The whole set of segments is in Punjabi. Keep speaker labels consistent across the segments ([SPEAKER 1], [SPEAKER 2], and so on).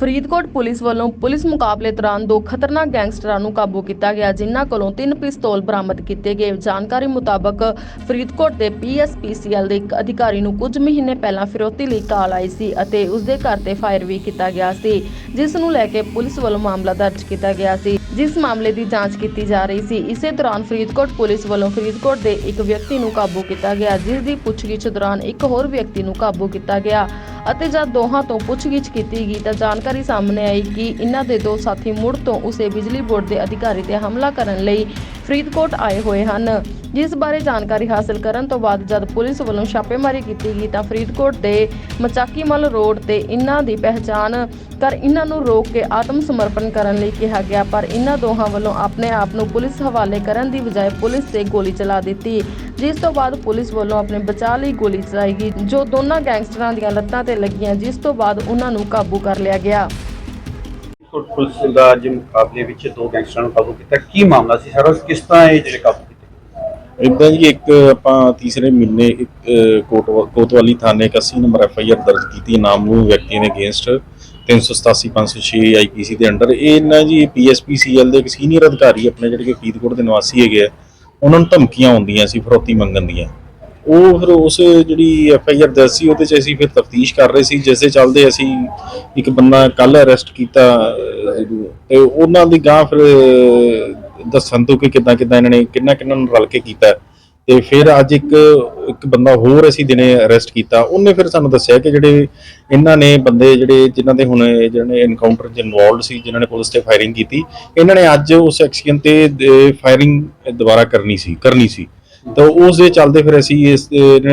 [SPEAKER 1] ਫਰੀਦਕੋਟ ਪੁਲਿਸ ਵੱਲੋਂ ਪੁਲਿਸ ਮੁਕਾਬਲੇ ਦੌਰਾਨ ਦੋ ਖਤਰਨਾਕ ਗੈਂਗਸਟਰਾਂ ਨੂੰ ਕਾਬੂ ਕੀਤਾ ਗਿਆ, ਜਿਨ੍ਹਾਂ ਕੋਲੋਂ ਤਿੰਨ ਪਿਸਤੌਲ ਬਰਾਮਦ ਕੀਤੇ ਗਏ। ਜਾਣਕਾਰੀ ਮੁਤਾਬਕ ਫਰੀਦਕੋਟ ਦੇ ਪੀਐਸਪੀਸੀਐਲ ਦੇ ਇੱਕ ਅਧਿਕਾਰੀ ਨੂੰ ਕੁਝ ਮਹੀਨੇ ਪਹਿਲਾਂ ਫਿਰੋਤੀ ਲਈ ਕਾਲ ਆਈ ਸੀ ਅਤੇ ਉਸ ਦੇ ਘਰ ਤੇ ਫਾਇਰ ਵੀ ਕੀਤਾ ਗਿਆ ਸੀ, ਜਿਸ ਨੂੰ ਲੈ ਕੇ ਪੁਲਿਸ ਵੱਲੋਂ ਮਾਮਲਾ ਦਰਜ ਕੀਤਾ ਗਿਆ ਸੀ। ਜਿਸ ਮਾਮਲੇ ਦੀ ਜਾਂਚ ਕੀਤੀ ਜਾ ਰਹੀ ਸੀ, ਇਸੇ ਦੌਰਾਨ ਫਰੀਦਕੋਟ ਪੁਲਿਸ ਵੱਲੋਂ ਫਰੀਦਕੋਟ ਦੇ ਇੱਕ ਵਿਅਕਤੀ ਨੂੰ ਕਾਬੂ ਕੀਤਾ ਗਿਆ, ਜਿਸ ਦੀ ਪੁੱਛਗਿੱਛ ਦੌਰਾਨ ਇੱਕ ਹੋਰ ਵਿਅਕਤੀ ਨੂੰ ਕਾਬੂ ਕੀਤਾ ਗਿਆ ਅਤੇ ਜਦ ਦੋਹਾਂ ਤੋਂ ਪੁੱਛਗਿੱਛ ਕੀਤੀ ਗਈ ਤਾਂ ਜਾਣਕਾਰੀ ਸਾਹਮਣੇ ਆਈ ਕਿ ਇਹਨਾਂ ਦੇ ਦੋ ਸਾਥੀ ਮੁੜ ਤੋਂ ਉਸੇ ਬਿਜਲੀ ਬੋਰਡ ਦੇ ਅਧਿਕਾਰੀ ਤੇ ਹਮਲਾ ਕਰਨ ਲਈ ਫਰੀਦਕੋਟ ਆਏ ਹੋਏ ਹਨ। ਜਿਸ ਬਾਰੇ ਜਾਣਕਾਰੀ ਹਾਸਲ ਕਰਨ ਤੋਂ ਬਾਅਦ ਜਦ ਪੁਲਿਸ ਵੱਲੋਂ ਛਾਪੇਮਾਰੀ ਕੀਤੀ ਗਈ ਤਾਂ ਫਰੀਦਕੋਟ ਦੇ ਮਚਾਕੀਮਲ ਰੋਡ ਤੇ ਇਹਨਾਂ ਦੀ ਪਹਿਚਾਣ ਕਰ ਇਹਨਾਂ ਨੂੰ ਰੋਕ ਕੇ ਆਤਮ ਸਮਰਪਣ ਕਰਨ ਲਈ ਕਿਹਾ ਗਿਆ, ਪਰ ਇਹਨਾਂ ਦੋਹਾਂ ਵੱਲੋਂ ਆਪਣੇ ਆਪ ਨੂੰ ਪੁਲਿਸ ਹਵਾਲੇ ਕਰਨ ਦੀ ਬਜਾਏ ਪੁਲਿਸ ਤੇ ਗੋਲੀ ਚਲਾ ਦਿੱਤੀ। ਜਿਸ ਤੋਂ ਬਾਅਦ ਪੁਲਿਸ ਵੱਲੋਂ ਆਪਣੇ ਬਚਾਅ ਲਈ ਗੋਲੀ ਚਲਾਈ ਗਈ, ਜੋ ਦੋਨਾਂ ਗੈਂਗਸਟਰਾਂ ਦੀਆਂ ਲੱਤਾਂ ਤੇ ਲੱਗੀਆਂ, ਜਿਸ ਤੋਂ ਬਾਅਦ ਉਹਨਾਂ ਨੂੰ ਕਾਬੂ ਕਰ ਲਿਆ ਗਿਆ।
[SPEAKER 2] ਪੁਲਿਸ ਦਾ ਅੱਜ ਮੁਕਾਬਲੇ ਵਿੱਚ ਦੋ ਗੈਂਗਸਟਰਾਂ ਨੂੰ ਕਾਬੂ ਕੀਤਾ। ਕੀ ਮਾਮਲਾ ਸੀ? ਸਾਰਾ ਕਿਸ ਤਰ੍ਹਾਂ ਇਹ ਜਿਹੜੇ ਕਾਬੂ
[SPEAKER 3] ਇਦਾਂ ਜੀ ਇੱਕ ਆਪਾਂ ਤੀਸਰੇ ਮਹੀਨੇ ਇੱਕ ਅਹ, ਕੋਤਵਾਲੀ ਥਾਣੇ 81 ਨੰਬਰ ਐਫ ਆਈ ਆਰ ਦਰਜ ਕੀਤੀ ਨਾਮੂ ਵਿਅਕਤੀ ਦੇ ਅਗੇਂਸਟ 387 506 ਆਈਪੀਸੀ ਦੇ ਅੰਡਰ ਇਹ ਨਾ ਜੀ ਪੀਐਸਪੀਸੀਐਲ ਦੇ ਇੱਕ ਸੀਨੀਅਰ ਅਧਿਕਾਰੀ ਆਪਣੇ ਜਿਹੜੇ ਕਿ ਫਰੀਦਕੋਟ ਦੇ ਨਿਵਾਸੀ ਹੈਗੇ ਆ ਉਹਨਾਂ ਨੂੰ ਧਮਕੀਆਂ ਆਉਂਦੀਆਂ ਸੀ ਫਰੋਤੀ ਮੰਗਣ ਦੀਆਂ। ਉਹ ਫਿਰ ਉਸ ਜਿਹੜੀ ਐਫ ਆਈ ਆਰ ਦਰਜ ਸੀ ਉਹਦੇ ਚ ਅਸੀਂ ਫਿਰ ਤਫਤੀਸ਼ ਕਰ ਰਹੇ ਸੀ ਜਿਸ ਦੇ ਚੱਲਦੇ ਅਸੀਂ ਇੱਕ ਬੰਦਾ ਕੱਲ ਅਰੈਸਟ ਕੀਤਾ ਅਹ, ਤੇ ਉਹਨਾਂ ਦੀ ਗਾਂ ਫਿਰ ਦੱਸਣ ਤੋਂ ਕਿ ਕਿੱਦਾਂ ਕਿੱਦਾਂ ਇਹਨਾਂ ਨੇ ਕਿੰਨਾ ਕਿੰਨਾ ਨੂੰ ਰਲ ਕੇ ਕੀਤਾ। ਤੇ ਫਿਰ ਅੱਜ ਇੱਕ ਇੱਕ ਬੰਦਾ ਹੋਰ ਅਸੀਂ ਦਿਨੇ ਅਰੈਸਟ ਕੀਤਾ। ਉਹਨੇ ਫਿਰ ਸਾਨੂੰ ਦੱਸਿਆ ਕਿ ਜਿਹੜੇ ਇਹਨਾਂ ਨੇ ਬੰਦੇ ਜਿਹੜੇ ਜਿਨ੍ਹਾਂ ਦੇ ਹੁਣ ਜਿਹੜੇ ਐਨਕਾਊਂਟਰ 'ਚ ਇਨਵੋਲਡ ਸੀ, ਜਿਨ੍ਹਾਂ ਨੇ ਪੁਲਿਸ ਤੇ ਫਾਇਰਿੰਗ ਕੀਤੀ, ਇਹਨਾਂ ਨੇ ਅੱਜ ਉਸ ਐਕਸੀਅਨ ਤੇ ਫਾਇਰਿੰਗ ਦੁਬਾਰਾ ਕਰਨੀ ਸੀ ਕਰਨੀ ਸੀ। ਤਾਂ ਉਸ ਦੇ ਚੱਲਦੇ ਫਿਰ ਅਸੀਂ ਇਸ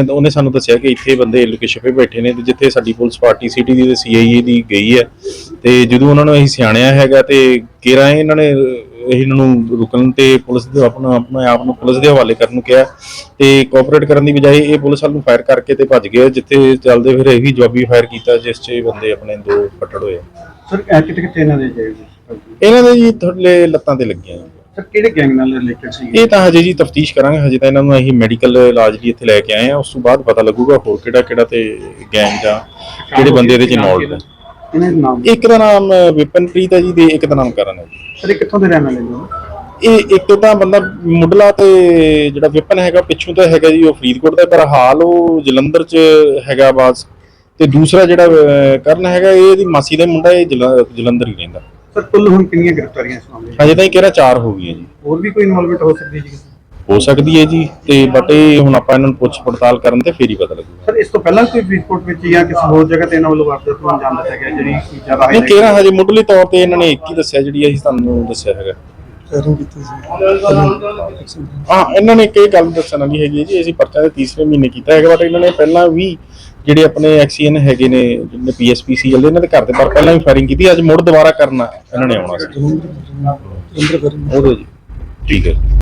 [SPEAKER 3] ਉਹਨੇ ਸਾਨੂੰ ਦੱਸਿਆ ਕਿ ਇੱਥੇ ਬੰਦੇ ਲੋਕੇਸ਼ਨ 'ਤੇ ਬੈਠੇ ਨੇ ਤੇ ਜਿੱਥੇ ਸਾਡੀ ਪੁਲਿਸ ਪਾਰਟੀ ਸਿਟੀ ਦੀ ਤੇ ਸੀਆਈਏ ਦੀ ਗਈ ਹੈ। ਤੇ ਜਦੋਂ ਉਹਨਾਂ ਨੂੰ ਅਸੀਂ ਸਿਆਣਿਆ ਹੈਗਾ ਤੇ ਕੇਰਾ ਇਹਨਾਂ ਨੇ ਇਹਨਾਂ ਨੂੰ ਰੁਕਣ ਤੇ ਪੁਲਿਸ ਦੇ ਆਪਣਾ ਆਪਣੇ ਆਪ ਨੂੰ ਪੁਲਿਸ ਦੇ ਹਵਾਲੇ ਕਰਨ ਨੂੰ ਕਿਹਾ ਤੇ ਕੋਆਪਰੇਟ ਕਰਨ ਦੀ ਬਜਾਏ ਇਹ ਪੁਲਿਸ ਵੱਲ ਨੂੰ ਫਾਇਰ ਕਰਕੇ ਤੇ ਭੱਜ ਗਏ ਜਿੱਥੇ ਚੱਲਦੇ ਫਿਰ ਇਹੀ ਜਵਾਬੀ ਫਾਇਰ ਕੀਤਾ ਜਿਸ 'ਚ ਬੰਦੇ ਆਪਣੇ ਦੋ ਫੱਟੜ ਹੋਏ
[SPEAKER 2] ਸਰ ਕਿਤੇ ਕਿਤੇ ਇਹਨਾਂ ਦੇ ਜਿਹੜੇ
[SPEAKER 3] ਇਹਨਾਂ ਦੇ ਜੀ ਥੋੜੇ ਲੱਤਾਂ ਤੇ ਲੱਗੀਆਂ।
[SPEAKER 2] ਸਰ ਕਿਹੜੇ ਗੈਂਗ ਨਾਲ ਰਿਲੇਟਡ ਸੀ?
[SPEAKER 3] ਇਹ ਤਾਂ ਹਜੇ ਜੀ ਤਫਤੀਸ਼ ਕਰਾਂਗੇ ਹਜੇ ਤਾਂ ਇਹਨਾਂ ਨੂੰ ਅਸੀਂ ਮੈਡੀਕਲ ਇਲਾਜ ਲਈ ਇੱਥੇ ਲੈ ਕੇ ਆਏ ਆ ਉਸ ਤੋਂ ਬਾਅਦ ਪਤਾ ਲੱਗੂਗਾ ਹੋਰ ਕਿਹੜਾ ਕਿਹੜਾ ਤੇ ਗੈਂਗ ਜਾਂ ਕਿਹੜੇ ਬੰਦੇ ਇਹਦੇ ਚ ਇਨਵੋਲਡ ਹੈ
[SPEAKER 2] ਇਹਨਾਂ ਦੇ ਨਾਮ?
[SPEAKER 3] ਇੱਕ ਦਾ ਨਾਮ ਵਿਪਨਪ੍ਰੀਤ ਹੈ ਜੀ ਤੇ ਇੱਕ ਦਾ ਨਾਮ ਕਰਨ ਹੈ ਜੀ।
[SPEAKER 2] ਸਰ ਇਹ ਕਿੱਥੋਂ ਦੇ ਰਹਿਣ ਵਾਲੇ ਨੇ
[SPEAKER 3] ਇਹ ਇੱਕ ਤਾਂ ਬੰਦਾ ਮੁੱਢਲਾ ਤੇ ਜਿਹੜਾ ਵਿਪਨ ਹੈਗਾ ਪਿੱਛੋਂ ਤਾਂ ਹੈਗਾ ਜੀ ਉਹ ਫਰੀਦਕੋਟ ਦਾ ਪਰ ਹਾਲ ਉਹ ਜਲੰਧਰ ਚ ਹੈਗਾ ਬਾਸ ਤੇ ਦੂਸਰਾ ਜਿਹੜਾ ਕਰਨ ਹੈਗਾ ਇਹ ਇਹਦੀ ਮਾਸੀ ਦਾ ਮੁੰਡਾ ਇਹ ਜਲ- ਜਲੰਧਰ ਹੀ ਰਹਿੰਦਾ।
[SPEAKER 2] ਸਰ ਕੁੱਲ ਹੁਣ ਕਿੰਨੀਆਂ ਗ੍ਰਿਫਤਾਰੀਆਂ ਇਸ ਮਾਮਲੇ 'ਚ?
[SPEAKER 3] ਹਜੇ ਤਾਂ ਇਹ ਕਿਹੜਾ ਚਾਰ ਹੋ ਗਈਆਂ ਜੀ।
[SPEAKER 2] ਹੋਰ ਵੀ ਕੋਈ ਇਨਵੋਲਵਮੈਂਟ ਹੋ ਸਕਦੀ ਜੀ?
[SPEAKER 3] ਹੋ ਸਕਦੀ ਹੈ ਜੀ ਤੇ ਬਟ ਇਹ ਹੁਣ ਆਪਾਂ ਇਹਨਾਂ ਨੂੰ ਪੁੱਛ ਪੜਤਾਲ ਕਰਨ ਤੇ ਫੇਰ ਹੀ ਪਤਾ ਲੱਗੂਗਾ।
[SPEAKER 2] ਸਰ ਇਸ ਤੋਂ ਪਹਿਲਾਂ ਕੋਈ ਫਰੀਦਕੋਟ ਵਿੱਚ ਜਾਂ ਕਿਸੇ ਹੋਰ ਜਗ੍ਹਾ ਤੇ ਇਹਨਾਂ ਵੱਲੋਂ ਵਾਰਦਾਤ ਨੂੰ ਅੰਜਾਮ ਦਿੱਤਾ ਗਿਆ ਜਿਹੜੀ ਜ਼ਿਆਦਾ
[SPEAKER 3] ਨਹੀਂ
[SPEAKER 2] highlight-
[SPEAKER 3] ਕਿਹੜਾ ਹਜੇ ਮੁੱਢਲੇ ਤੌਰ ਤੇ ਇਹਨਾਂ ਨੇ ਇੱਕ ਹੀ ਦੱਸਿਆ ਜਿਹੜੀ ਅਸੀਂ ਤੁਹਾਨੂੰ ਦੱਸਿਆ ਹੈਗਾ। ਹਾਂ ਇਹਨਾਂ ਨੇ ਕਈ ਗੱਲ ਦੱਸਣ ਵਾਲੀ ਹੈਗੀ ਹੈ ਜੀ ਅਸੀਂ ਪਰਚਾ ਦੇ ਤੀਸਰੇ ਮਹੀਨੇ ਕੀਤਾ ਹੈਗਾ ਬਟ ਇਹਨਾਂ ਨੇ ਪਹਿਲਾਂ ਵੀ ਜਿਹੜੇ ਆਪਣੇ ਐਕਸੀਅਨ ਹੈਗੇ ਨੇ ਜਿਹਨੇ ਪੀਐਸਪੀਸੀ ਵਾਲੇ ਇਹਨਾਂ ਦੇ ਘਰ ਦੇ ਬਾਹਰ ਪਹਿਲਾਂ ਵੀ ਫਾਇਰਿੰਗ ਕੀਤੀ ਅੱਜ ਮੁੜ ਦੁਬਾਰਾ ਕਰਨਾ ਇਹਨਾਂ ਨੇ ਆਉਣਾ ਸੀ। ਉਹਦੇ ਜੀ ਠੀਕ ਹੈ